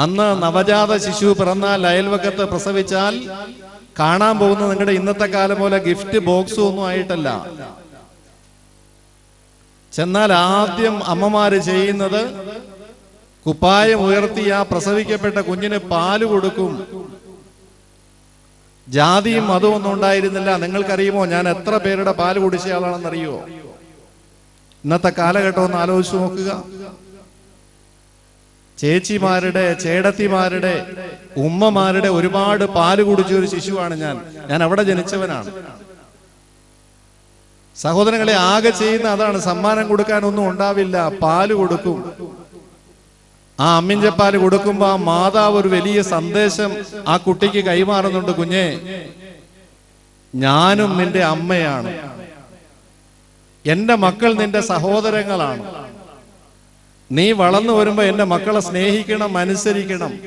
അന്ന് നവജാത ശിശു പിറന്നാൽ അയൽവക്കത്ത് പ്രസവിച്ചാൽ കാണാൻ പോകുന്ന നിങ്ങളുടെ ഇന്നത്തെ കാലം പോലെ ഗിഫ്റ്റ് ബോക്സും ഒന്നും ആയിട്ടല്ല. ചെന്നാൽ ആദ്യം അമ്മമാര് ചെയ്യുന്നത് കുപ്പായം ഉയർത്തി ആ പ്രസവിക്കപ്പെട്ട കുഞ്ഞിന് പാൽ കൊടുക്കും. ജാതിയും മതവും ഒന്നും ഉണ്ടായിരുന്നില്ല. നിങ്ങൾക്കറിയുമോ ഞാൻ എത്ര പേരുടെ പാൽ കുടിച്ചയാളാണെന്നറിയോ ഇന്നത്തെ കാലഘട്ടം ഒന്ന് ആലോചിച്ച് നോക്കുക. ചേച്ചിമാരുടെ ചേടത്തിമാരുടെ ഉമ്മമാരുടെ ഒരുപാട് പാൽ കുടിച്ച ഒരു ശിശുവാണ് ഞാൻ. ഞാൻ അവിടെ ജനിച്ചവനാണ്. സഹോദരങ്ങളെ ആകെ ചെയ്യുന്ന അതാണ്. സമ്മാനം കൊടുക്കാനൊന്നും ഉണ്ടാവില്ല. പാൽ കൊടുക്കും. ആ അമ്മിഞ്ചപ്പാൽ കൊടുക്കുമ്പോ ആ മാതാവ് ഒരു വലിയ സന്ദേശം ആ കുട്ടിക്ക് കൈമാറുന്നുണ്ട് കുഞ്ഞെ ഞാനും നിന്റെ അമ്മയാണ്. എന്റെ മക്കൾ നിന്റെ സഹോദരങ്ങളാണ്. നീ വളർന്നു വരുമ്പോ എന്റെ മക്കളെ സ്നേഹിക്കണം അനുസരിക്കണം.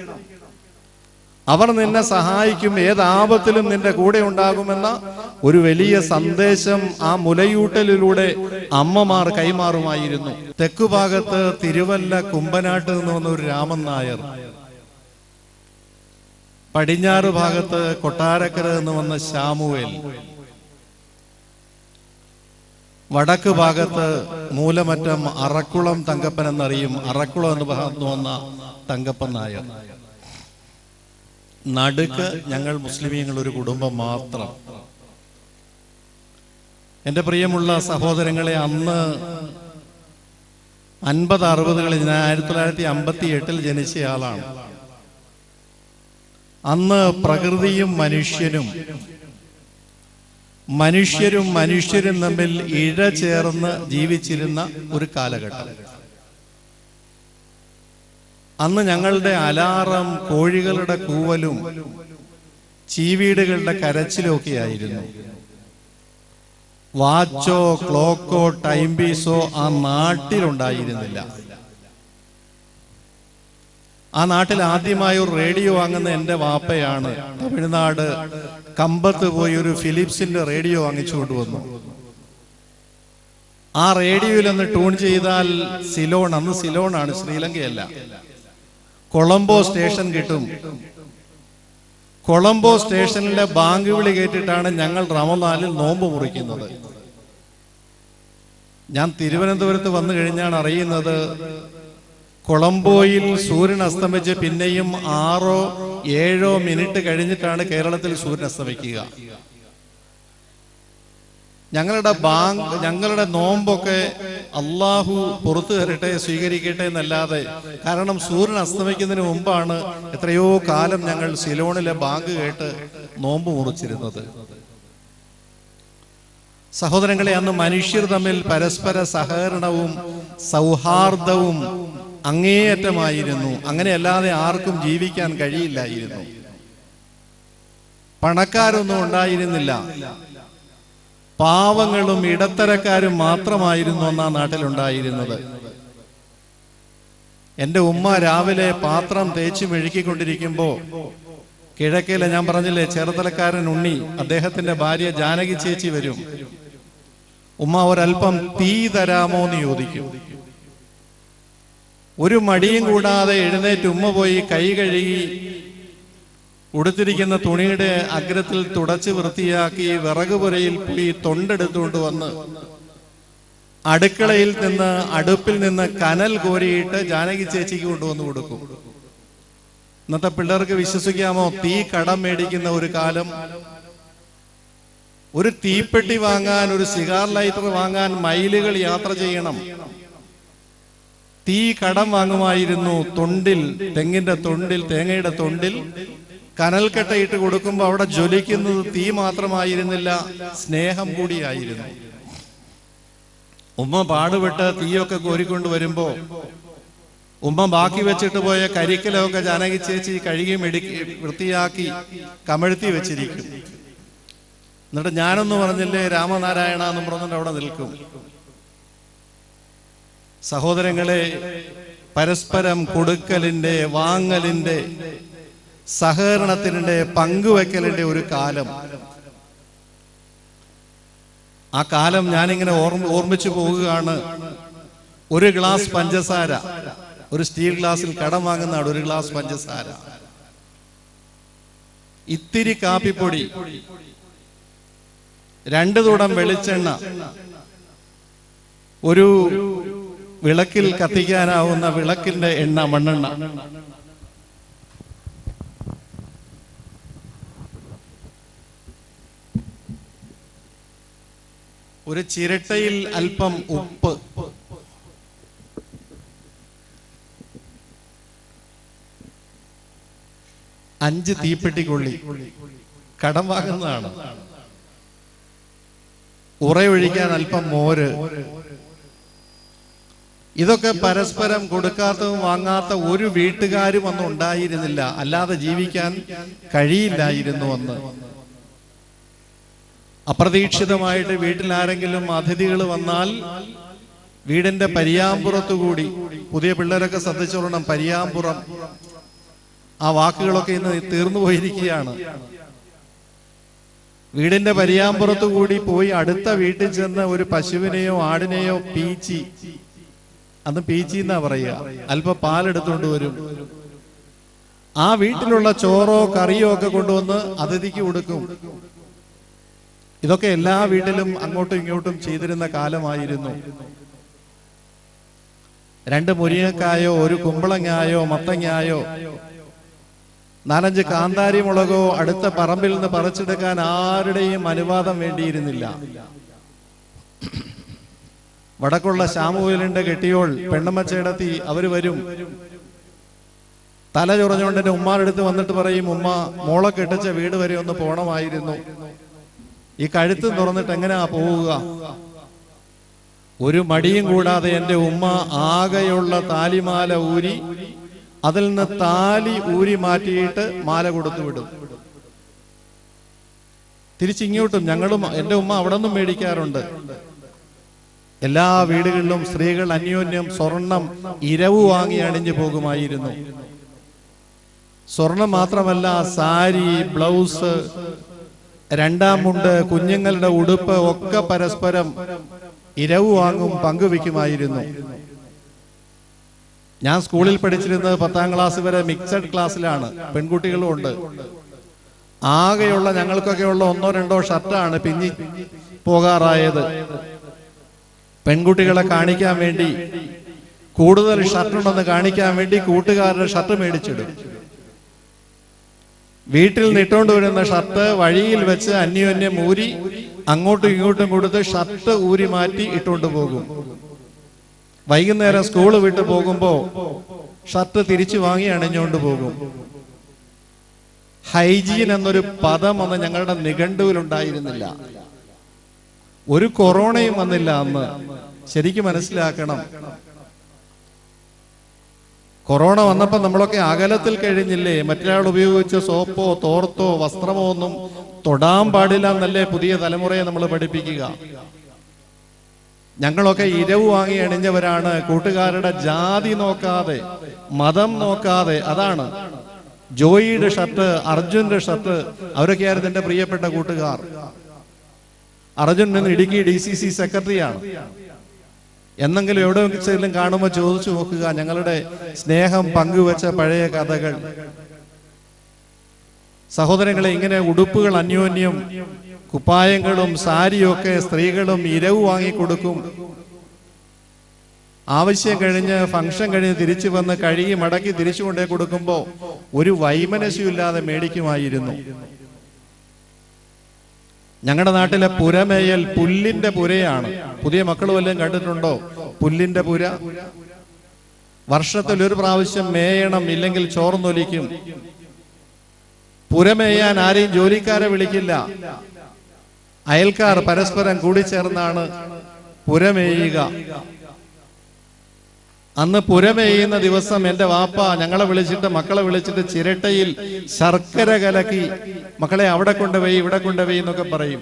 അവർ നിന്നെ സഹായിക്കും ഏത് ആപത്തിലും നിന്റെ കൂടെ ഉണ്ടാകുമെന്ന ഒരു വലിയ സന്ദേശം ആ മുലയൂട്ടലിലൂടെ അമ്മമാർ കൈമാറുമായിരുന്നു. തെക്കുഭാഗത്ത് തിരുവല്ല കുമ്പനാട്ട് നിന്ന് വന്ന ഒരു രാമൻ നായർ. പടിഞ്ഞാറ് ഭാഗത്ത് കൊട്ടാരക്കര നിന്ന് വന്ന ശാമുവേൽ. വടക്ക് ഭാഗത്ത് മൂലമറ്റം അറക്കുളം തങ്കപ്പൻ എന്നറിയും. അറക്കുളം എന്ന് ഭാഗത്ത് വന്ന തങ്കപ്പൻ നായർ. നടുക്ക് ഞങ്ങൾ മുസ്ലിമീങ്ങൾ ഒരു കുടുംബം മാത്രം. എന്റെ പ്രിയമുള്ള സഹോദരങ്ങളെ അന്ന് അൻപത് അറുപതുകളിൽ ഞാൻ ആയിരത്തി തൊള്ളായിരത്തി അമ്പത്തി എട്ടിൽ ജനിച്ചയാളാണ് അന്ന് പ്രകൃതിയും മനുഷ്യനും മനുഷ്യരും മനുഷ്യരും തമ്മിൽ ഇഴ ചേർന്ന് ജീവിച്ചിരുന്ന ഒരു കാലഘട്ടം. അന്ന് ഞങ്ങളുടെ അലാറം കോഴികളുടെ കൂവലും ചീവീടുകളുടെ കരച്ചിലും ഒക്കെ ആയിരുന്നു. വാച്ചോ ക്ലോക്കോ ടൈം പീസോ ആ നാട്ടിലുണ്ടായിരുന്നില്ല. ആ നാട്ടിൽ ആദ്യമായി ഒരു റേഡിയോ വാങ്ങുന്ന എന്റെ വാപ്പയാണ്. തമിഴ്നാട് കമ്പത്ത് പോയി ഒരു ഫിലിപ്സിന്റെ റേഡിയോ വാങ്ങിച്ചു കൊണ്ടുവന്നു. ആ റേഡിയോയിൽ ഒന്ന് ട്യൂൺ ചെയ്താൽ സിലോൺ അന്ന് സിലോൺ ആണ് ശ്രീലങ്കയല്ല. കൊളംബോ സ്റ്റേഷൻ കിട്ടും. കൊളംബോ സ്റ്റേഷനിലെ ബാങ്ക് വിളി കേട്ടിട്ടാണ് ഞങ്ങൾ റമദാനിൽ നോമ്പ് മുറിക്കുന്നത്. ഞാൻ തിരുവനന്തപുരത്ത് വന്നു കഴിഞ്ഞാണ് അറിയുന്നത് കൊളംബോയിൽ സൂര്യൻ അസ്തമിച്ച് പിന്നെയും ആറോ ഏഴോ മിനിറ്റ് കഴിഞ്ഞിട്ടാണ് കേരളത്തിൽ സൂര്യൻ അസ്തമിക്കുക. ഞങ്ങളുടെ ബാങ്ക് ഞങ്ങളുടെ നോമ്പൊക്കെ അള്ളാഹു പുറത്തു തരട്ടെ സ്വീകരിക്കട്ടെ എന്നല്ലാതെ കാരണം സൂര്യൻ അസ്തമിക്കുന്നതിന് മുമ്പാണ് എത്രയോ കാലം ഞങ്ങൾ സിലോണിലെ ബാങ്ക് കേട്ട് നോമ്പ് മുറിച്ചിരുന്നത്. സഹോദരങ്ങളെ അന്ന് മനുഷ്യർ തമ്മിൽ പരസ്പര സഹകരണവും സൗഹാർദ്ദവും അങ്ങേയറ്റമായിരുന്നു. അങ്ങനെയല്ലാതെ ആർക്കും ജീവിക്കാൻ കഴിയില്ലായിരുന്നു. പണക്കാരൊന്നും ഉണ്ടായിരുന്നില്ല. പാവങ്ങളും ഇടത്തരക്കാരും മാത്രമായിരുന്നു അന്ന് ആ നാട്ടിലുണ്ടായിരുന്നത്. എന്റെ ഉമ്മ രാവിലെ പാത്രം തേച്ച് മെഴുക്കിക്കൊണ്ടിരിക്കുമ്പോ കിഴക്കയിലെ ഞാൻ പറഞ്ഞില്ലേ ചെറുതലക്കാരൻ ഉണ്ണി അദ്ദേഹത്തിന്റെ ഭാര്യ ജാനകി ചേച്ചി വരും. ഉമ്മ ഒരൽപ്പം തീ തരാമോ എന്ന് ചോദിക്കും. ഒരു മടിയും കൂടാതെ എഴുന്നേറ്റ് ഉമ്മ പോയി കൈ കഴുകി ഉടുത്തിരിക്കുന്ന തുണിയുടെ അഗ്രത്തിൽ തുടച്ച് വൃത്തിയാക്കി വിറക് പുരയിൽ പോയി തൊണ്ടെടുത്തുകൊണ്ട് വന്ന് അടുക്കളയിൽ നിന്ന് അടുപ്പിൽ നിന്ന് കനൽ കോരിയിട്ട് ജാനകി ചേച്ചിക്ക് കൊണ്ടുവന്ന് കൊടുക്കും. ഇന്നത്തെ പിള്ളേർക്ക് വിശ്വസിക്കാമോ? തീ കടം മേടിക്കുന്ന ഒരു കാലം. ഒരു തീപ്പെട്ടി വാങ്ങാൻ ഒരു സിഗാർ ലൈറ്റർ വാങ്ങാൻ മൈലുകൾ യാത്ര ചെയ്യണം. തീ കടം വാങ്ങുമായിരുന്നു തൊണ്ടിൽ തെങ്ങിന്റെ തൊണ്ടിൽ തേങ്ങയുടെ തൊണ്ടിൽ. കനൽക്കട്ടയിട്ട് കൊടുക്കുമ്പോൾ അവിടെ ജ്വലിക്കുന്നത് തീ മാത്രമായിരുന്നില്ല സ്നേഹം കൂടിയായിരുന്നു. ഉമ്മ പാടുപെട്ട് തീയൊക്കെ കോരിക്കൊണ്ട് വരുമ്പോ ഉമ്മ ബാക്കി വെച്ചിട്ട് പോയ കരിക്കലൊക്കെ ജാനകി ചേച്ചി കഴുകി മെടുക്കി വൃത്തിയാക്കി കമഴ്ത്തി വെച്ചിരിക്കും. എന്നിട്ട് ഞാനൊന്നും പറഞ്ഞില്ലേ രാമനാരായണ എന്നും പറഞ്ഞിട്ട് അവിടെ നിൽക്കും. സഹോദരങ്ങളെ പരസ്പരം കൊടുക്കലിന്റെ വാങ്ങലിന്റെ സഹകരണത്തിന്റെ പങ്കുവെക്കലിന്റെ ഒരു കാലം. ആ കാലം ഞാനിങ്ങനെ ഓർമ്മ ഓർമ്മിച്ചു പോവുകയാണ്. ഒരു ഗ്ലാസ് പഞ്ചസാര ഒരു സ്റ്റീൽ ഗ്ലാസ്സിൽ കടം വാങ്ങുന്നതാണ് ഒരു ഗ്ലാസ് പഞ്ചസാര. ഇത്തിരി കാപ്പിപ്പൊടി രണ്ടു തുടം വെളിച്ചെണ്ണ ഒരു വിളക്കിൽ കത്തിക്കാനാവുന്ന വിളക്കിന്റെ എണ്ണ മണ്ണെണ്ണ. ഒരു ചിരട്ടയിൽ അല്പം ഉപ്പ്. അഞ്ച് തീപ്പെട്ടിക്കൊള്ളി കടം വാങ്ങുന്നതാണ്. ഉറയൊഴിക്കാൻ അല്പം മോര്. ഇതൊക്കെ പരസ്പരം കൊടുക്കാത്തതും വാങ്ങാത്ത ഒരു വീട്ടുകാരും അന്ന് ഉണ്ടായിരുന്നില്ല. അല്ലാതെ ജീവിക്കാൻ കഴിയില്ലായിരുന്നു അന്ന്. അപ്രതീക്ഷിതമായിട്ട് വീട്ടിൽ ആരെങ്കിലും അതിഥികൾ വന്നാൽ വീടിന്റെ പരിയാമ്പുറത്തു കൂടി പുതിയ പിള്ളേരൊക്കെ ശ്രദ്ധിച്ചോളണം പരിയാമ്പുറം. ആ വാക്കുകളൊക്കെ ഇന്ന് തീർന്നു പോയിരിക്കുകയാണ്. വീടിന്റെ പരിയാമ്പുറത്തു കൂടി പോയി അടുത്ത വീട്ടിൽ ചെന്ന് ഒരു പശുവിനെയോ ആടിനെയോ പീച്ചി അന്ന് പീച്ചി എന്നാ പറയുക. അല്പ പാലെടുത്തുകൊണ്ട് വരും. ആ വീട്ടിലുള്ള ചോറോ കറിയോ ഒക്കെ കൊണ്ടുവന്ന് അതിഥിക്ക് കൊടുക്കും. ഇതൊക്കെ എല്ലാ വീട്ടിലും അങ്ങോട്ടും ഇങ്ങോട്ടും ചെയ്തിരുന്ന കാലമായിരുന്നു. രണ്ട് മുരിങ്ങക്കായോ ഒരു കുമ്പളങ്ങായോ മത്തങ്ങായോ നാലഞ്ച് കാന്താരി മുളകോ അടുത്ത പറമ്പിൽ നിന്ന് പറിച്ചെടുക്കാൻ ആരുടെയും അനുവാദം വേണ്ടിയിരുന്നില്ല. വടക്കുള്ള ശ്യാമുവേലിന്റെ കെട്ടിയോൾ പെണ്ണമ്മച്ചേടത്തി അവർ വരും. തല ചൊറഞ്ഞുകൊണ്ട് എന്റെ ഉമ്മാരെടുത്ത് വന്നിട്ട് പറയും ഉമ്മ മോളെ കെട്ടിച്ച വീട് വരെ ഒന്ന് പോണമായിരുന്നു. ഈ കഴുത്ത് തുറന്നിട്ട് എങ്ങനെയാ പോവുക? ഒരു മടിയും കൂടാതെ എന്റെ ഉമ്മ ആകെയുള്ള താലിമാല ഊരി അതിൽ നിന്ന് താലി ഊരി മാറ്റിയിട്ട് മാല കൊടുത്തു വിടും. തിരിച്ചിങ്ങോട്ടും ഞങ്ങളും എന്റെ ഉമ്മ അവിടെ നിന്നും മേടിക്കാറുണ്ട്. എല്ലാ വീടുകളിലും സ്ത്രീകൾ അന്യോന്യം സ്വർണം ഇരവ് വാങ്ങി അണിഞ്ഞു പോകുമായിരുന്നു. സ്വർണം മാത്രമല്ല സാരി ബ്ലൗസ് രണ്ടാം മുണ്ട് കുഞ്ഞുങ്ങളുടെ ഉടുപ്പ് ഒക്കെ പരസ്പരം ഇരവ് വാങ്ങും പങ്കുവെക്കുമായിരുന്നു ഞാൻ സ്കൂളിൽ പഠിച്ചിരുന്നത് പത്താം ക്ലാസ് വരെ മിക്സഡ് ക്ലാസ്സിലാണ്. പെൺകുട്ടികളും ഉണ്ട്. ആകെയുള്ള ഞങ്ങൾക്കൊക്കെയുള്ള ഒന്നോ രണ്ടോ ഷർട്ടാണ് പിന്നി പോകാറായത്. പെൺകുട്ടികളെ കാണിക്കാൻ വേണ്ടി കൂടുതൽ ഷർട്ടുണ്ടെന്ന് കാണിക്കാൻ വേണ്ടി കൂട്ടുകാരുടെ ഷർട്ട് മേടിച്ചിടും. വീട്ടിൽ നിട്ടുകൊണ്ട് വരുന്ന ഷർട്ട് വഴിയിൽ വെച്ച് അന്യോന്യം ഊരി അങ്ങോട്ടും ഇങ്ങോട്ടും കൊടുത്ത് ഷർട്ട് ഊരി മാറ്റി ഇട്ടുകൊണ്ട് പോകും. വൈകുന്നേരം സ്കൂൾ വിട്ട് പോകുമ്പോ ഷർട്ട് തിരിച്ചു വാങ്ങി അണിഞ്ഞുകൊണ്ട് പോകും. ഹൈജീൻ എന്നൊരു പദം അന്ന് ഞങ്ങളുടെ നിഘണ്ടുവിൽ ഉണ്ടായിരുന്നില്ല ഒരു കൊറോണയും വന്നില്ല അന്ന്. ശരിക്കും മനസ്സിലാക്കണം. കൊറോണ വന്നപ്പോൾ നമ്മളൊക്കെ അകലത്തിൽ കഴിഞ്ഞില്ലേ? മറ്റൊരാൾ ഉപയോഗിച്ച സോപ്പോ തോർത്തോ വസ്ത്രമോ ഒന്നും തൊടാൻ പാടില്ല എന്നല്ലേ പുതിയ തലമുറയെ നമ്മൾ പഠിപ്പിക്കുക. ഞങ്ങളൊക്കെ ഇരവ് വാങ്ങി അണിഞ്ഞവരാണ്. കൂട്ടുകാരുടെ ജാതി നോക്കാതെ മതം നോക്കാതെ. അതാണ്. ജോയിയുടെ ഷർട്ട് അർജുന്റെ ഷർട്ട് അവരൊക്കെയായിരുന്നു എന്റെ പ്രിയപ്പെട്ട കൂട്ടുകാർ. അർജുൻ ഇന്ന് ഇടുക്കി ഡി സി സി സെക്രട്ടറിയാണ്. എന്നെങ്കിലും എവിടെ വെച്ചെങ്കിലും കാണുമ്പോൾ ചോദിച്ചു നോക്കുക ഞങ്ങളുടെ സ്നേഹം പങ്കുവച്ച പഴയ കഥകൾ. സഹോദരങ്ങളെ ഇങ്ങനെ ഉടുപ്പുകൾ അന്യോന്യം കുപ്പായങ്ങളും സാരിയും ഒക്കെ സ്ത്രീകളും ഇരവ് വാങ്ങിക്കൊടുക്കും. ആവശ്യം കഴിഞ്ഞ് ഫംഗ്ഷൻ കഴിഞ്ഞ് തിരിച്ചു വന്ന് കഴുകി മടക്കി തിരിച്ചു കൊണ്ടേ കൊടുക്കുമ്പോ ഒരു വൈമനസ്യമില്ലാതെ മേടിക്കുമായിരുന്നു. ഞങ്ങളുടെ നാട്ടിലെ പുരമേയൽ പുല്ലിന്റെ പുരയാണ്. പുതിയ മക്കൾ വല്ലതും കണ്ടിട്ടുണ്ടോ? പുല്ലിന്റെ പുര? വർഷത്തിൽ ഒരു പ്രാവശ്യം മേയണം ഇല്ലെങ്കിൽ ചോർന്നൊലിക്കും. പുരമേയാൻ ആരെയും ജോലിക്കാരെ വിളിക്കില്ല. അയൽക്കാർ പരസ്പരം കൂടിച്ചേർന്നാണ് പുരമേയുക. അന്ന് പുരമേയുന്ന ദിവസം എന്റെ വാപ്പ ഞങ്ങളെ വിളിച്ചിട്ട് മക്കളെ വിളിച്ചിട്ട് ചിരട്ടയിൽ ശർക്കര കലക്കി മക്കളെ അവിടെ കൊണ്ടുപോയി ഇവിടെ കൊണ്ടുപോയി എന്നൊക്കെ പറയും.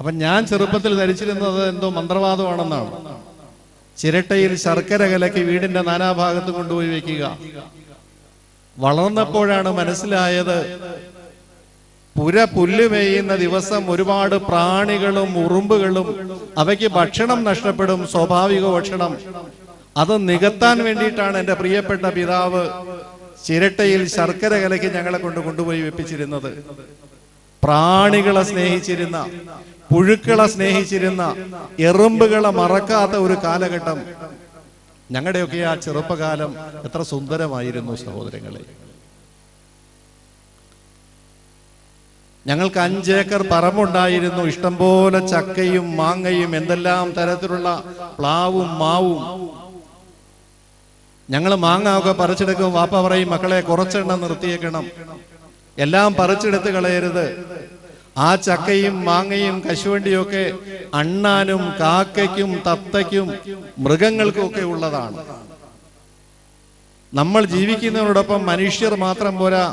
അപ്പൊ ഞാൻ ചെറുപ്പത്തിൽ ധരിച്ചിരുന്നത് എന്തോ മന്ത്രവാദമാണെന്നാണ്. ചിരട്ടയിൽ ശർക്കര കലക്കി വീടിന്റെ നാനാഭാഗത്ത് കൊണ്ടുപോയി വെക്കുക വളർന്നപ്പോഴാണ് മനസ്സിലായത് പുര പുല്ല് മേയുന്ന ദിവസം ഒരുപാട് പ്രാണികളും ഉറുമ്പുകളും അവയ്ക്ക് ഭക്ഷണം നഷ്ടപ്പെടും സ്വാഭാവിക ഭക്ഷണം. അത് നികത്താൻ വേണ്ടിയിട്ടാണ് എന്റെ പ്രിയപ്പെട്ട പിതാവ് ചിരട്ടയിൽ ശർക്കര കലയ്ക്ക് ഞങ്ങളെ കൊണ്ട് കൊണ്ടുപോയി വെപ്പിച്ചിരുന്നത്. പ്രാണികളെ സ്നേഹിച്ചിരുന്ന പുഴുക്കളെ സ്നേഹിച്ചിരുന്ന എറുമ്പുകളെ മറക്കാത്ത ഒരു കാലഘട്ടം. ഞങ്ങളുടെയൊക്കെ ആ ചെറുപ്പകാലം എത്ര സുന്ദരമായിരുന്നു സഹോദരങ്ങളെ. ഞങ്ങൾക്ക് അഞ്ചേക്കർ പറമ്പുണ്ടായിരുന്നു. ഇഷ്ടംപോലെ ചക്കയും മാങ്ങയും എന്തെല്ലാം തരത്തിലുള്ള പ്ലാവും മാവും. ഞങ്ങൾ മാങ്ങ ഒക്കെ പറിച്ചെടുക്കും. വാപ്പ പറയും മക്കളെ കുറച്ചെണ്ണം നിർത്തിയേക്കണം. എല്ലാം പറിച്ചെടുത്ത് കളയരുത്. ആ ചക്കയും മാങ്ങയും കശുവണ്ടിയും ഒക്കെ അണ്ണാനും കാക്കയ്ക്കും തത്തയ്ക്കും മൃഗങ്ങൾക്കും ഒക്കെ ഉള്ളതാണ്. നമ്മൾ ജീവിക്കുന്നതിനോടൊപ്പം മനുഷ്യർ മാത്രം പോരാ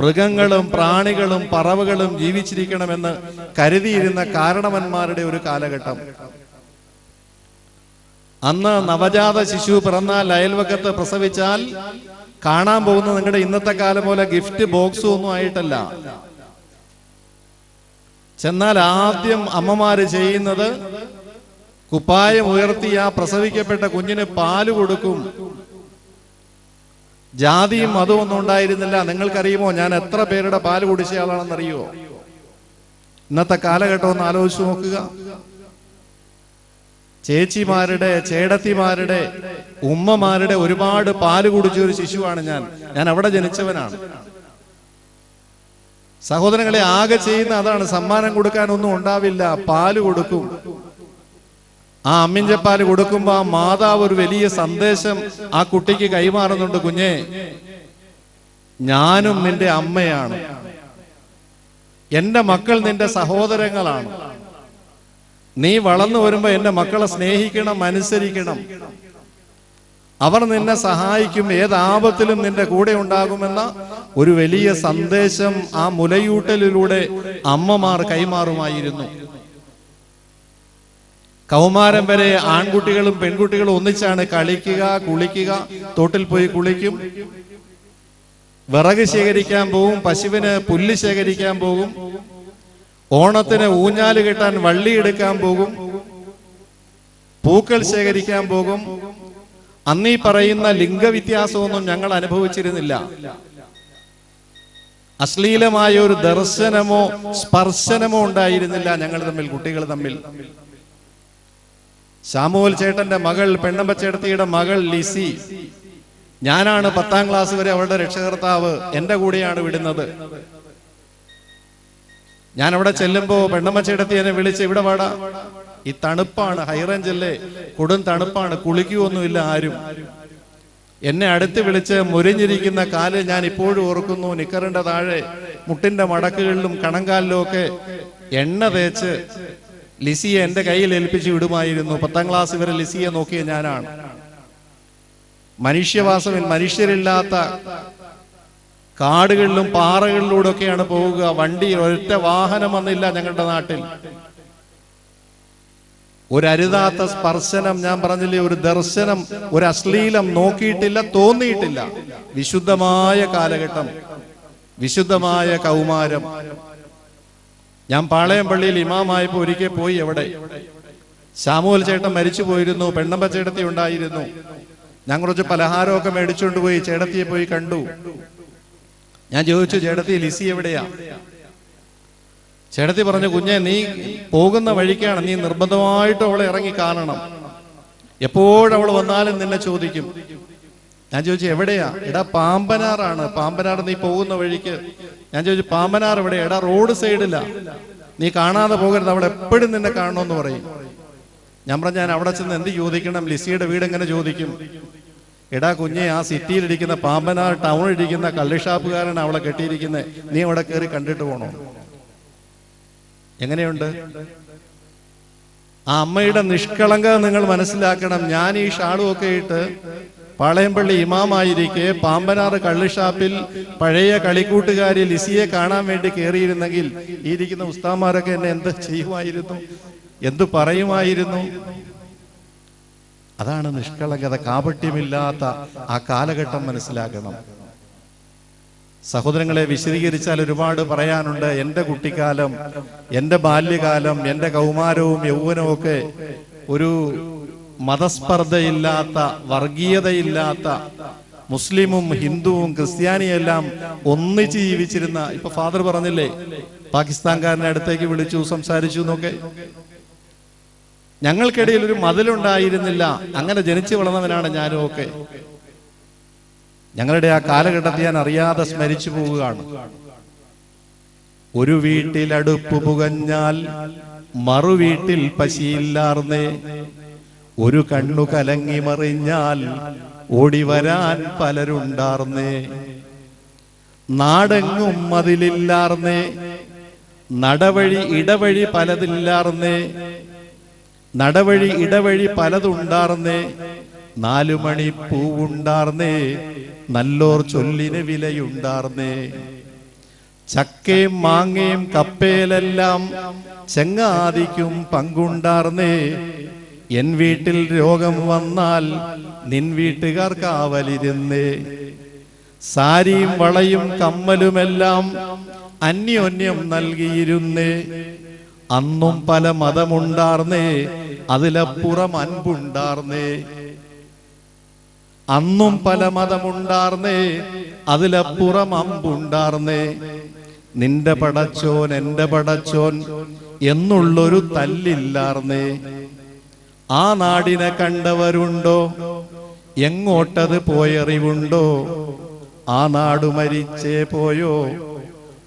മൃഗങ്ങളും പ്രാണികളും പറവുകളും ജീവിച്ചിരിക്കണമെന്ന് കരുതിയിരുന്ന കാരണവന്മാരുടെ ഒരു കാലഘട്ടം. അന്ന് നവജാത ശിശു പിറന്നാൽ അയൽവക്കത്ത് പ്രസവിച്ചാൽ കാണാൻ പോകുന്ന നിങ്ങളുടെ ഇന്നത്തെ കാലം പോലെ ഗിഫ്റ്റ് ബോക്സും ഒന്നും ആയിട്ടല്ല. ചെന്നാൽ ആദ്യം അമ്മമാര് ചെയ്യുന്നത് കുപ്പായം ഉയർത്തി ആ പ്രസവിക്കപ്പെട്ട കുഞ്ഞിന് പാൽ കൊടുക്കും. ജാതിയും മതവും ഒന്നും ഉണ്ടായിരുന്നില്ല. നിങ്ങൾക്കറിയുമോ ഞാൻ എത്ര പേരുടെ പാൽ കുടിച്ചയാളാണെന്നറിയോ ഇന്നത്തെ കാലഘട്ടം ഒന്ന് ആലോചിച്ച് നോക്കുക. ചേച്ചിമാരുടെ ചേടത്തിമാരുടെ ഉമ്മമാരുടെ ഒരുപാട് പാൽ കുടിച്ച ഒരു ശിശുവാണ് ഞാൻ. ഞാൻ അവിടെ ജനിച്ചവനാണ്. സഹോദരങ്ങളെ ആകെ ചെയ്യുന്ന അതാണ് സമ്മാനം കൊടുക്കാനൊന്നും ഉണ്ടാവില്ല. പാൽ കൊടുക്കും. ആ അമ്മിഞ്ചപ്പാൽ കൊടുക്കുമ്പോ ആ മാതാവ് ഒരു വലിയ സന്ദേശം ആ കുട്ടിക്ക് കൈമാറുന്നുണ്ട് കുഞ്ഞെ. ഞാനും നിന്റെ അമ്മയാണ്. എന്റെ മക്കൾ നിന്റെ സഹോദരങ്ങളാണ്. നീ വളർന്നു വരുമ്പോ എന്റെ മക്കളെ സ്നേഹിക്കണം അനുസരിക്കണം. അവർ നിന്നെ സഹായിക്കും ഏത് ആപത്തിലും നിന്റെ കൂടെ ഉണ്ടാകുമെന്ന ഒരു വലിയ സന്ദേശം ആ മുലയൂട്ടലിലൂടെ അമ്മമാർ കൈമാറുമായിരുന്നു. കൗമാരം വരെ ആൺകുട്ടികളും പെൺകുട്ടികളും ഒന്നിച്ചാണ് കളിക്കുക കുളിക്കുക തോട്ടിൽ പോയി കുളിക്കും. വിറക് ശേഖരിക്കാൻ പോകും പശുവിന് പുല്ല് ശേഖരിക്കാൻ പോകും ഓണത്തിന് ഊഞ്ഞാൽ കിട്ടാൻ വള്ളി എടുക്കാൻ പോകും. പൂക്കൾ ശേഖരിക്കാൻ പോകും. അന്നീ പറയുന്ന ലിംഗവ്യത്യാസമൊന്നും ഞങ്ങൾ അനുഭവിച്ചിരുന്നില്ല. അശ്ലീലമായ ഒരു ദർശനമോ സ്പർശനമോ ഉണ്ടായിരുന്നില്ല ഞങ്ങൾ തമ്മിൽ കുട്ടികൾ തമ്മിൽ. ശാമുവൽ ചേട്ടന്റെ മകൾ പെണ്ണമ്പ ചേട്ടത്തിയുടെ മകൾ ലിസി. ഞാനാണ് പത്താം ക്ലാസ് വരെ അവളുടെ രക്ഷകർത്താവ്. എന്റെ കൂടെയാണ് വിടുന്നത്. ഞാൻ അവിടെ ചെല്ലുമ്പോ പെണ്ണമ്മ ചേട്ടത്തി എന്നെ വിളിച്ച് ഇവിടെ വാടാ. ഈ തണുപ്പാണ് ഹൈറേഞ്ചല്ലേ കൊടും തണുപ്പാണ് കുളിക്കുകയൊന്നുമില്ല ആരും. എന്നെ അടുത്ത് വിളിച്ച് മുരിഞ്ഞിരിക്കുന്ന കാൽ ഞാൻ ഇപ്പോഴും ഓർക്കുന്നു നിക്കറിന്റെ താഴെ മുട്ടിന്റെ മടക്കുകളിലും കണങ്കാലിലും ഒക്കെ എണ്ണ തേച്ച് ലിസിയെ എന്റെ കയ്യിൽ ഏൽപ്പിച്ച് വിടുമായിരുന്നു. പത്താം ക്ലാസ് വരെ ലിസിയെ നോക്കിയ ഞാനാണ്. മനുഷ്യവാസമിൽ മനുഷ്യരില്ലാത്ത കാടുകളിലും പാറകളിലൂടെ ഒക്കെയാണ് പോവുക. വണ്ടി ഒരൊറ്റ വാഹനം വന്നില്ല ഞങ്ങളുടെ നാട്ടിൽ. ഒരരുതാത്ത സ്പർശനം ഞാൻ പറഞ്ഞില്ലേ ഒരു ദർശനം ഒരു അശ്ലീലം നോക്കിയിട്ടില്ല തോന്നിയിട്ടില്ല. വിശുദ്ധമായ കാലഘട്ടം വിശുദ്ധമായ കൗമാരം. ഞാൻ പാളയം പള്ളിയിൽ ഇമാമായപ്പോ ഒരിക്കൽ പോയി എവിടെ ശാമുവൽ ചേട്ടൻ മരിച്ചു പോയിരുന്നു പെണ്ണമ്പ ചേട്ടത്തി ഉണ്ടായിരുന്നു. ഞാൻ കുറച്ച് പലഹാരമൊക്കെ മേടിച്ചുകൊണ്ട് പോയി ചേടത്തിയെ പോയി കണ്ടു. ഞാൻ ചോദിച്ചു ചേടത്തി ലിസി എവിടെയാ? ചേടത്തി പറഞ്ഞു കുഞ്ഞെ നീ പോകുന്ന വഴിക്കാണ്. നീ നിർബന്ധമായിട്ട് അവളെ ഇറങ്ങി കാണണം. എപ്പോഴവൾ വന്നാലും നിന്നെ ചോദിക്കും. ഞാൻ ചോദിച്ചു എവിടെയാ? എടാ പാമ്പനാറാണ്. പാമ്പനാർ നീ പോകുന്ന വഴിക്ക്. ഞാൻ ചോദിച്ചു പാമ്പനാർ എവിടെ? എടാ റോഡ് സൈഡില്ല നീ കാണാതെ പോകരുത്. അവിടെ എപ്പോഴും നിന്നെ കാണണമെന്ന് പറയും. ഞാൻ പറഞ്ഞു ഞാൻ അവിടെ ചെന്ന് എന്ത് ചോദിക്കണം? ലിസിയുടെ വീട് എങ്ങനെ ചോദിക്കും? എടാ കുഞ്ഞെ ആ സിറ്റിയിലിരിക്കുന്ന പാമ്പനാർ ടൗണിലിരിക്കുന്ന കള്ളിഷാപ്പുകാരൻ അവളെ കെട്ടിയിരിക്കുന്നത് നീ അവിടെ കയറി കണ്ടിട്ട് പോണോ? എങ്ങനെയുണ്ട്? ആ അമ്മയുടെ നിഷ്കളങ്കത നിങ്ങൾ മനസ്സിലാക്കണം. ഞാൻ ഈ ഷാളും ഒക്കെ ഇട്ട് പാളയംപള്ളി ഇമാമായിരിക്കെ പാമ്പനാർ കള്ളിഷാപ്പിൽ പഴയ കളിക്കൂട്ടുകാരി ലിസിയെ കാണാൻ വേണ്ടി കയറിയിരുന്നെങ്കിൽ ഇരിക്കുന്ന ഉസ്താമാരൊക്കെ എന്നെ എന്ത് ചെയ്യുമായിരുന്നു? എന്തു പറയുമായിരുന്നു? അതാണ് നിഷ്കളങ്കത കാപട്യമില്ലാത്ത ആ കാലഘട്ടം മനസ്സിലാക്കണം സഹോദരങ്ങളെ വിശദീകരിച്ചാൽ ഒരുപാട് പറയാനുണ്ട്. എന്റെ കുട്ടിക്കാലം എന്റെ ബാല്യകാലം എന്റെ കൗമാരവും യൗവനവും ഒക്കെ ഒരു മതസ്പർദ്ധയില്ലാത്ത വർഗീയതയില്ലാത്ത മുസ്ലിമും ഹിന്ദുവും ക്രിസ്ത്യാനിയെല്ലാം ഒന്നിച്ച് ജീവിച്ചിരുന്ന ഇപ്പൊ ഫാദർ പറഞ്ഞില്ലേ പാകിസ്ഥാൻകാരനെ അടുത്തേക്ക് വിളിച്ചു സംസാരിച്ചു എന്നൊക്കെ. ഞങ്ങൾക്കിടയിൽ ഒരു മതിലുണ്ടായിരുന്നില്ല അങ്ങനെ ജനിച്ചു വളർന്നവനാണ് ഞാനും ഒക്കെ. ഞങ്ങളുടെ ആ കാലഘട്ടത്തെ ഞാൻ അറിയാതെ സ്മരിച്ചു പോവുകയാണ്. ഒരു വീട്ടിൽ അടുപ്പ് പുകഞ്ഞാൽ മറുവീട്ടിൽ പശിയില്ലാർന്നേ ഒരു കണ്ണു കലങ്ങി മറിഞ്ഞാൽ ഓടി വരാൻ പലരുണ്ടാർന്നേ. നാടെങ്ങും മതിലില്ലാർന്നേ നടവഴി ഇടവഴി പലതില്ലാർന്നേ. നടവഴി ഇടവഴി പലതുണ്ടാർന്നേ. നാലുമണി പൂവുണ്ടാർന്നേ. നല്ലോർ ചൊല്ലിന് വിലയുണ്ടാർന്നേ. ചക്കയും മാങ്ങയും കപ്പേലെല്ലാം ചെങ്ങാതിക്കും പങ്കുണ്ടാർന്നേ. എൻ വീട്ടിൽ രോഗം വന്നാൽ നിൻ വീട്ടുകാർ കാവലിരുന്നേ. സാരിയും വളയും കമ്മലുമെല്ലാം അന്യോന്യം നൽകിയിരുന്നേ. അന്നും പല മതമുണ്ടാർന്നേ അതിലപ്പുറം അൻപുണ്ടാർന്നേ. അന്നും പല മതമുണ്ടാർന്നേ അതിലപ്പുറം അമ്പുണ്ടാർന്നേ. നിന്റെ പടച്ചോൻ എന്റെ പടച്ചോൻ എന്നുള്ളൊരു തല്ലില്ലാർന്നേ. ആ നാടിനെ കണ്ടവരുണ്ടോ? എങ്ങോട്ടത് പോയറിവുണ്ടോ? ആ നാടു മരിച്ചേ പോയോ?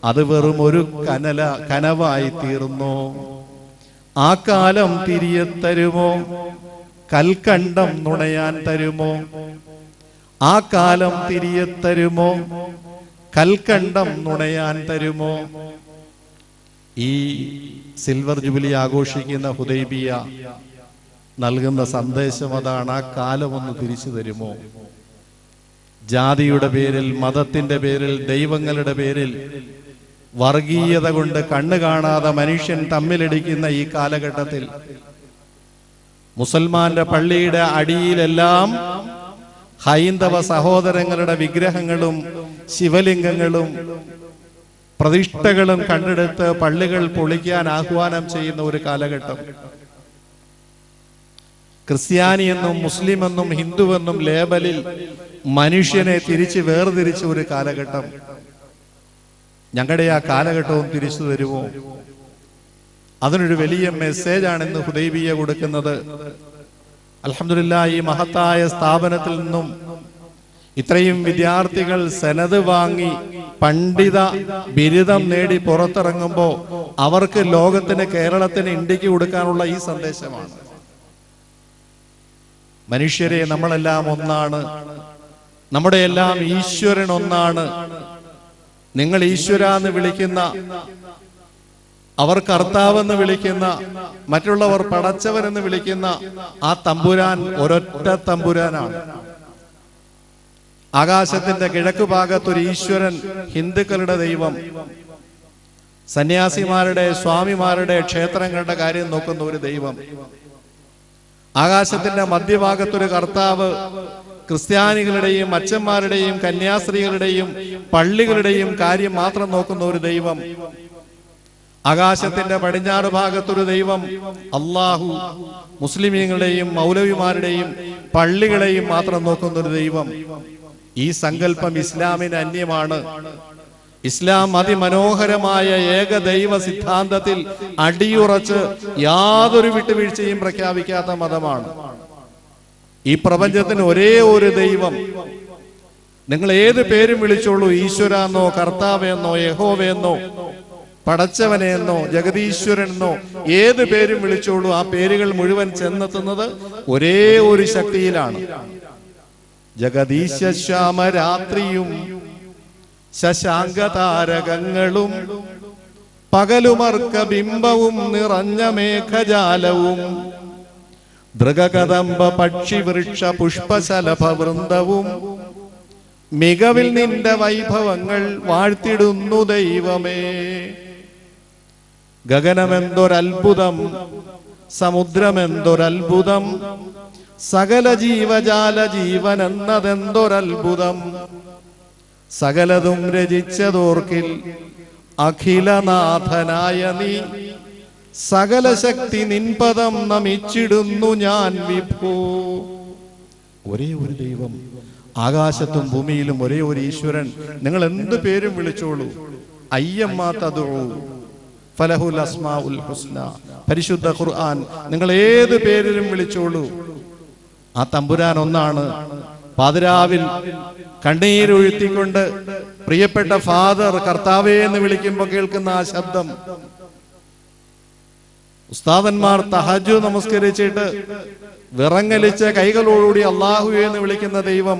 അത് വെറും ഒരു കനല കനവായി തീർന്നോ? ആ കാലം തിരികെ തരുമോ? കൽക്കണ്ടം നുണയാൻ തരുമോ? ആ കാലം തിരികെ തരുമോ? കൽക്കണ്ടം നുണയാൻ തരുമോ? ഈ സിൽവർ ജൂബിലി ആഘോഷിക്കുന്ന ഹുദൈബിയ നൽകുന്ന സന്ദേശം അതാണ് ആ കാലമൊന്ന് തിരിച്ചു തരുമോ? ജാതിയുടെ പേരിൽ മതത്തിന്റെ പേരിൽ ദൈവങ്ങളുടെ പേരിൽ വർഗീയത കൊണ്ട് കണ്ണു കാണാതെ മനുഷ്യൻ തമ്മിലടിക്കുന്ന ഈ കാലഘട്ടത്തിൽ മുസൽമാന്റെ പള്ളിയുടെ അടിയിലെല്ലാം ഹൈന്ദവ സഹോദരങ്ങളുടെ വിഗ്രഹങ്ങളും ശിവലിംഗങ്ങളും പ്രതിഷ്ഠകളും കണ്ടെടുത്ത് പള്ളികൾ പൊളിക്കാൻ ആഹ്വാനം ചെയ്യുന്ന ഒരു കാലഘട്ടം. ക്രിസ്ത്യാനിയെന്നും മുസ്ലിമെന്നും ഹിന്ദുവെന്നും ലേബലിൽ മനുഷ്യനെ തിരിച്ച് വേർതിരിച്ച ഒരു കാലഘട്ടം. ഞങ്ങളുടെ ആ കാലഘട്ടവും തിരിച്ചു തരുമോ അതിനൊരു വലിയ മെസ്സേജാണ് ഇന്ന് ഹുദൈബിയ കൊടുക്കുന്നത്. അലഹമില്ല ഈ മഹത്തായ സ്ഥാപനത്തിൽ നിന്നും ഇത്രയും വിദ്യാർത്ഥികൾ സനത് വാങ്ങി പണ്ഡിത ബിരുദം നേടി പുറത്തിറങ്ങുമ്പോൾ അവർക്ക് ലോകത്തിന് കേരളത്തിന് ഇന്ത്യയ്ക്ക് കൊടുക്കാനുള്ള ഈ സന്ദേശമാണ്. മനുഷ്യരെ നമ്മളെല്ലാം ഒന്നാണ്. നമ്മുടെ എല്ലാം ഈശ്വരൻ ഒന്നാണ്. നിങ്ങൾ ഈശ്വര എന്ന് വിളിക്കുന്ന അവർ കർത്താവെന്ന് വിളിക്കുന്ന മറ്റുള്ളവർ പടച്ചവരെന്ന് വിളിക്കുന്ന ആ തമ്പുരാൻ ഒരൊറ്റ തമ്പുരാനാണ്. ആകാശത്തിന്റെ കിഴക്ക് ഭാഗത്തൊരു ഈശ്വരൻ ഹിന്ദുക്കളുടെ ദൈവം. സന്യാസിമാരുടെ സ്വാമിമാരുടെ ക്ഷേത്രങ്ങളുടെ കാര്യം നോക്കുന്ന ഒരു ദൈവം. ആകാശത്തിന്റെ മധ്യഭാഗത്തൊരു കർത്താവ് ക്രിസ്ത്യാനികളുടെയും അച്ഛന്മാരുടെയും കന്യാസ്ത്രീകളുടെയും പള്ളികളുടെയും കാര്യം മാത്രം നോക്കുന്ന ഒരു ദൈവം. ആകാശത്തിന്റെ പടിഞ്ഞാറ് ഭാഗത്തൊരു ദൈവം. അള്ളാഹു മുസ്ലിമീങ്ങളുടെയും മൗലവിമാരുടെയും പള്ളികളെയും മാത്രം നോക്കുന്ന ഒരു ദൈവം. ഈ സങ്കല്പം ഇസ്ലാമിന് അന്യമാണ്. ഇസ്ലാം അതിമനോഹരമായ ഏകദൈവ സിദ്ധാന്തത്തിൽ അടിയുറച്ച് യാതൊരു വിട്ടുവീഴ്ചയും പ്രഖ്യാപിക്കാത്ത മതമാണ്. ഈ പ്രപഞ്ചത്തിന് ഒരേ ഒരു ദൈവം. നിങ്ങൾ ഏത് പേരും വിളിച്ചോളൂ ഈശ്വരാന്നോ കർത്താവെന്നോ യഹോവെന്നോ പടച്ചവനെന്നോ ജഗതീശ്വരനെന്നോ ഏത് പേരും വിളിച്ചോളൂ ആ പേരുകൾ മുഴുവൻ ചെന്നെത്തുന്നത് ഒരേ ഒരു ശക്തിയിലാണ്. ജഗദീശ ശ്യാമരാത്രിയും ശശാങ്കതാരകങ്ങളും പകലുമർക്ക ബിംബവും നിറഞ്ഞ മേഘജാലവും ദൃഗകദംബ പക്ഷി വൃക്ഷ പുഷ്പശലഭ വൃന്ദവും മികവിൽ നിന്റെ വൈഭവങ്ങൾ വാഴ്ത്തിടുന്നു ദൈവമേ. ഗഗനമെന്തൊരത്ഭുതം സമുദ്രമെന്തൊരത്ഭുതം സകല ജീവജാല ജീവൻ എന്നതെന്തൊരത്ഭുതം സകലതും രചിച്ചതോർക്കിൽ അഖിലനാഥനായ നീ. സകല ശക്തി നിൻപദം നമിച്ചിടുന്നു ഞാൻ വിഭൂ. ഒരേ ഒരു ദൈവം ആകാശത്തും ഭൂമിയിലും ഒരേ ഒരു ഈശ്വരൻ. നിങ്ങൾ എന്തു പേരും വിളിച്ചോളൂ. അയ്യമ്മ തതു ഫലഹുൽ അസ്മാ ഉൽ ഹുസ്ന. പരിശുദ്ധ ഖുർആൻ. നിങ്ങൾ ഏത് പേരിലും വിളിച്ചോളൂ. ആ തമ്പുരാൻ ഒന്നാണ്. പാതിരാവിൽ കണ്ണീരൊഴുത്തിക്കൊണ്ട് പ്രിയപ്പെട്ട ഫാദർ കർത്താവേ എന്ന് വിളിക്കുമ്പോൾ കേൾക്കുന്ന ആ ശബ്ദം. ഉസ്താദന്മാർ തഹജു നമസ്കരിച്ചിട്ട് വിറങ്ങലിച്ച് കൈകളോടുകൂടി അള്ളാഹു എന്ന് വിളിക്കുന്ന ദൈവം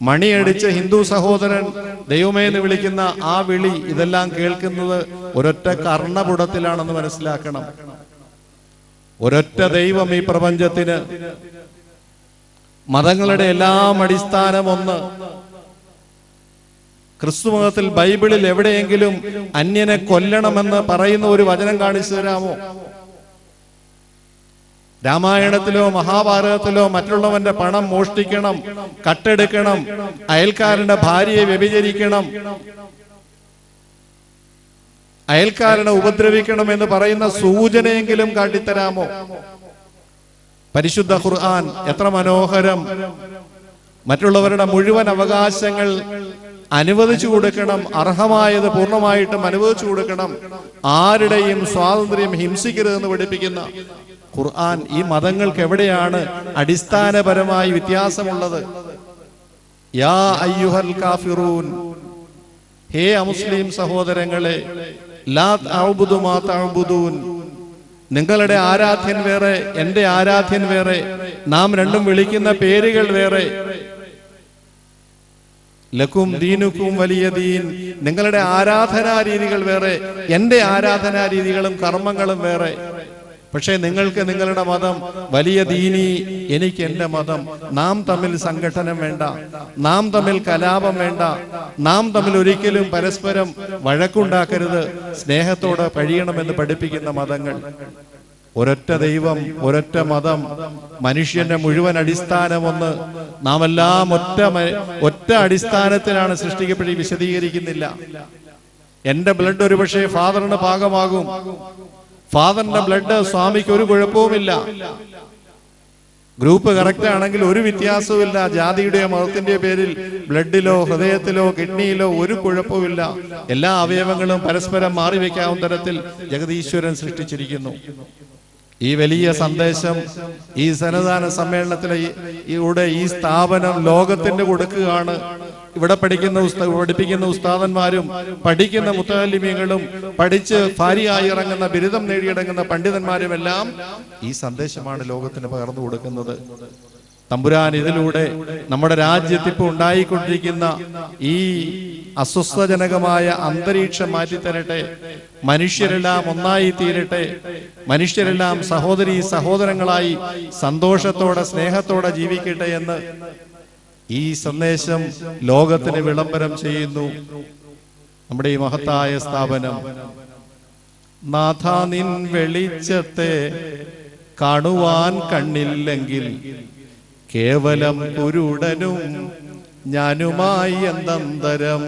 മണിയടിച്ച് ഹിന്ദു സഹോദരൻ ദൈവമേ എന്ന് വിളിക്കുന്ന ആ വിളി ഇതെല്ലാം കേൾക്കുന്നത് ഒരൊറ്റ കർണപുടത്തിലാണെന്ന് മനസ്സിലാക്കണം. ഒരൊറ്റ ദൈവം ഈ പ്രപഞ്ചത്തിന് മതങ്ങളുടെ എല്ലാം അടിസ്ഥാനം ഒന്ന് ക്രിസ്തു മതത്തിൽ ബൈബിളിൽ എവിടെയെങ്കിലും അന്യനെ കൊല്ലണമെന്ന് പറയുന്ന ഒരു വചനം കാണിച്ചു തരാമോ? രാമായണത്തിലോ മഹാഭാരതത്തിലോ മറ്റുള്ളവന്റെ പണം മോഷ്ടിക്കണം കട്ടെടുക്കണം അയൽക്കാരന്റെ ഭാര്യയെ വ്യഭിചരിക്കണം. അയൽക്കാരനെ ഉപദ്രവിക്കണം എന്ന് പറയുന്ന സൂചനയെങ്കിലും കാട്ടിത്തരാമോ? പരിശുദ്ധ ഖുർആൻ എത്ര മനോഹരം. മറ്റുള്ളവരുടെ മുഴുവൻ അവകാശങ്ങൾ അനുവദിച്ചു കൊടുക്കണം അർഹമായത് പൂർണമായിട്ടും അനുവദിച്ചു കൊടുക്കണം. ആരുടെയും സ്വാതന്ത്ര്യം ഹിംസിക്കരുതെന്ന് പഠിപ്പിക്കുന്ന ഖുർആൻ ഈ മതങ്ങൾക്ക് എവിടെയാണ് അടിസ്ഥാനപരമായി വ്യത്യാസമുള്ളത്? യാ അയ്യുഹൽ കാഫിറൂൻ. ഹേ അമുസ്ലിം സഹോദരങ്ങളെ ലാ മാ നിങ്ങളുടെ ആരാധ്യൻ വേറെ എന്റെ ആരാധ്യൻ വേറെ. നാം രണ്ടും വിളിക്കുന്ന പേരുകൾ വേറെ. ലക്കും ദീനുക്കും വലിയ ദീൻ. നിങ്ങളുടെ ആരാധനാ രീതികൾ വേറെ. എന്റെ ആരാധനാ രീതികളും കർമ്മങ്ങളും വേറെ. പക്ഷേ നിങ്ങൾക്ക് നിങ്ങളുടെ മതം വലിയ ദീനി എനിക്ക് എന്റെ മതം. നാം തമ്മിൽ സംഘടനം വേണ്ട. നാം തമ്മിൽ കലാപം വേണ്ട. നാം തമ്മിൽ ഒരിക്കലും പരസ്പരം വഴക്കുണ്ടാക്കരുത്. സ്നേഹത്തോടെ കഴിയണമെന്ന് പഠിപ്പിക്കുന്ന മതങ്ങൾ. ഒരൊറ്റ ദൈവം ഒരൊറ്റ മതം. മനുഷ്യന്റെ മുഴുവൻ അടിസ്ഥാനം ഒന്ന് നാം എല്ലാം ഒറ്റ ഒറ്റ അടിസ്ഥാനത്തിലാണ് സൃഷ്ടിക്കപ്പെട്ട് വിശദീകരിക്കുന്നില്ല. എന്റെ ബ്ലഡ് ഒരുപക്ഷെ ഫാദറിന് ഭാഗമാകും ഫാദറിന്റെ ബ്ലഡ് സ്വാമിക്ക് ഒരു കുഴപ്പവുമില്ല. ഗ്രൂപ്പ് കറക്റ്റ് ആണെങ്കിൽ ഒരു വ്യത്യാസവുമില്ല. ജാതിയുടെയോ മതത്തിന്റെയോ പേരിൽ ബ്ലഡിലോ ഹൃദയത്തിലോ കിഡ്നിയിലോ ഒരു കുഴപ്പവുമില്ല. എല്ലാ അവയവങ്ങളും പരസ്പരം മാറിവെക്കാവുന്ന തരത്തിൽ ജഗതീശ്വരൻ സൃഷ്ടിച്ചിരിക്കുന്നു. ഈ വലിയ സന്ദേശം ഈ സന്നദാന സമ്മേളനത്തിലെ ഇവിടെ ഈ സ്ഥാപനം ലോകത്തിന് കൊടുക്കുകയാണ്. ഇവിടെ പഠിക്കുന്ന പഠിപ്പിക്കുന്ന ഉസ്താദന്മാരും പഠിക്കുന്ന മുത്തലിമികളും പഠിച്ച് ഭാര്യയായി ഇറങ്ങുന്ന ബിരുദം നേടിയിടങ്ങുന്ന പണ്ഡിതന്മാരും എല്ലാം ഈ സന്ദേശമാണ് ലോകത്തിന് പകർന്നു കൊടുക്കുന്നത്. തമ്പുരാൻ ഇതിലൂടെ നമ്മുടെ രാജ്യത്ത് ഇപ്പോൾ ഉണ്ടായിക്കൊണ്ടിരിക്കുന്ന ഈ അസ്വസ്ഥജനകമായ അന്തരീക്ഷം മാറ്റിത്തരട്ടെ. മനുഷ്യരെല്ലാം ഒന്നായി തീരട്ടെ മനുഷ്യരെല്ലാം സഹോദരി സഹോദരങ്ങളായി സന്തോഷത്തോടെ സ്നേഹത്തോടെ ജീവിക്കട്ടെ എന്ന് ഈ സന്ദേശം ലോകത്തിന് വിളംബരം ചെയ്യുന്നു. നമ്മുടെ ഈ മഹത്തായ സ്ഥാപനം. നാഥ നിൻ വെളിച്ചത്തെ കാണുവാൻ കണ്ണില്ലെങ്കിൽ കേവലം കുരുടനും ഞാനുമായി എന്തന്തരം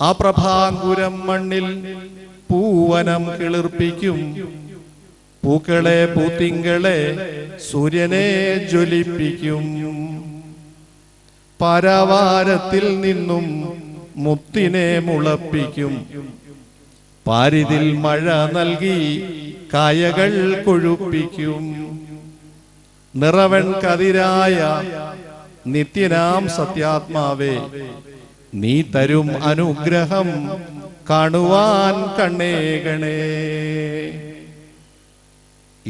ആ പ്രഭാങ്കുരം മണ്ണിൽ പൂവനം കിളിർപ്പിക്കും. പൂക്കളെ പൂത്തിങ്കളെ സൂര്യനെ ജ്വലിപ്പിക്കും. പരവാരത്തിൽ നിന്നും മുത്തിനെ മുളപ്പിക്കും. പാരിതിൽ മഴ നൽകി കായകൾ കൊഴുപ്പിക്കും. നിറവൻ കതിരായ നിത്യനാം സത്യാത്മാവേ നീ തരും അനുഗ്രഹം കാണുവാൻ കണ്ണേകണേ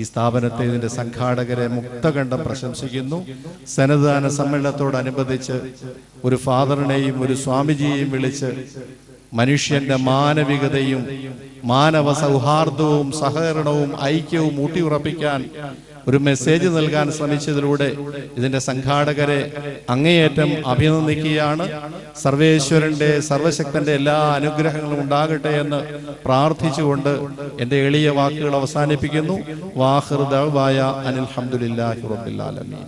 ഈ സ്ഥാപനത്തെ ഇതിന്റെ സംഘാടകരെ മുക്തകണ്ഠം പ്രശംസിക്കുന്നു. സന്നദ്ധാന സമ്മേളനത്തോടനുബന്ധിച്ച് ഒരു ഫാദറിനെയും ഒരു സ്വാമിജിയെയും വിളിച്ച് മനുഷ്യന്റെ മാനവികതയും മാനവ സൗഹാർദ്ദവും സഹകരണവും ഐക്യവും ഊട്ടിയുറപ്പിക്കാൻ ഒരു മെസ്സേജ് നൽകാൻ ശ്രമിച്ചതിലൂടെ ഇതിന്റെ സംഘാടകരെ അങ്ങേയറ്റം അഭിനന്ദിക്കുകയാണ്. സർവേശ്വരന്റെ സർവശക്തന്റെ എല്ലാ അനുഗ്രഹങ്ങളും ഉണ്ടാകട്ടെ എന്ന് പ്രാർത്ഥിച്ചുകൊണ്ട് എന്റെ എളിയ വാക്കുകൾ അവസാനിപ്പിക്കുന്നു. വാഹൃദായ അനിൽ ഹംദുലില്ലാഹി റബ്ബിൽ ആലമീൻ.